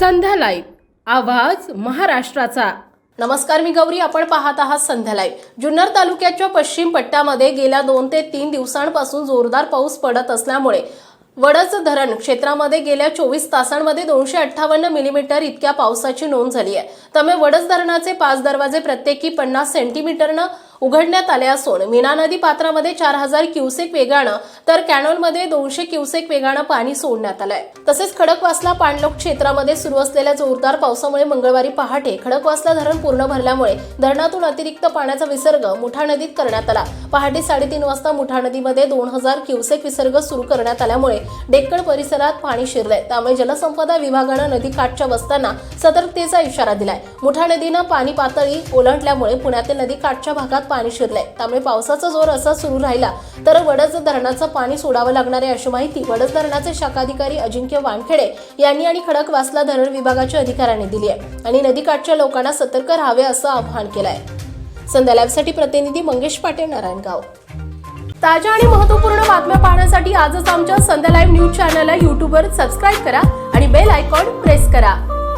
संध्या live आवाज महाराष्ट्राचा. नमस्कार मी गौरी आपण पाहत आहात संध्या लाईव्ह जुन्नर तालुक्याच्या पश्चिम पट्ट्यामध्ये गेल्या दोन ते तीन दिवसांपासून जोरदार पाऊस पडत असल्यामुळे वडच धरण क्षेत्रामध्ये गेल्या चोवीस तासांमध्ये दोनशे अठ्ठावन्न मिलीमीटर इतक्या पावसाची नोंद झाली आहे. त्यामुळे वडस धरणाचे पाच दरवाजे प्रत्येकी पन्नास सेंटीमीटरनं उघडण्यात आले असून मीना नदी पात्रामध्ये चार हजार क्युसेक वेगानं तर कॅनोलमध्ये दोनशे क्युसेक वेगानं पाणी सोडण्यात आलंय. तसेच खडकवासला पाणलोक क्षेत्रामध्ये सुरू असलेल्या जोरदार पावसामुळे मंगळवारी पहाटे खडकवासला धरण पूर्ण भरल्यामुळे धरणातून अतिरिक्त पाण्याचा विसर्ग मुठा नदीत करण्यात आला. पहाटे साडेतीन वाजता मुठा नदीमध्ये दोन हजार क्युसेक विसर्ग सुरू करण्यात आल्यामुळे डेक्कड परिसरात पाणी शिरलंय. त्यामुळे जलसंपदा विभागानं नदी काठच्या वस्त्यांना सतर्कतेचा इशारा दिलाय. मुठा नदीनं पाणी पातळी ओलांडल्यामुळे पुण्यातील नदी काठच्या भागात पाणी शिरलंय. त्यामुळे पावसाचा जोर असा सुरू राहिला तर वडज धरणाचं पाणी सोडावं लागणार आहे अशी माहिती वडज धरणाचे शाखाधिकारी अजिंक्य वानखेडे यांनी आणि खडकवासला धरण विभागाच्या अधिकाऱ्यांनी दिली आहे आणि नदीकाठच्या लोकांना सतर्क राहावे असं आवाहन केलंय. संध्या लॅबसाठी प्रतिनिधी मंगेश पाटील नारायणगाव. ताज्या आणि महत्त्वपूर्ण बातम्या पाहण्यासाठी आजच आमच्या संध्या लाईव्ह न्यूज चॅनलला यूट्यूबवर सबस्क्राईब करा आणि बेल आयकॉन प्रेस करा.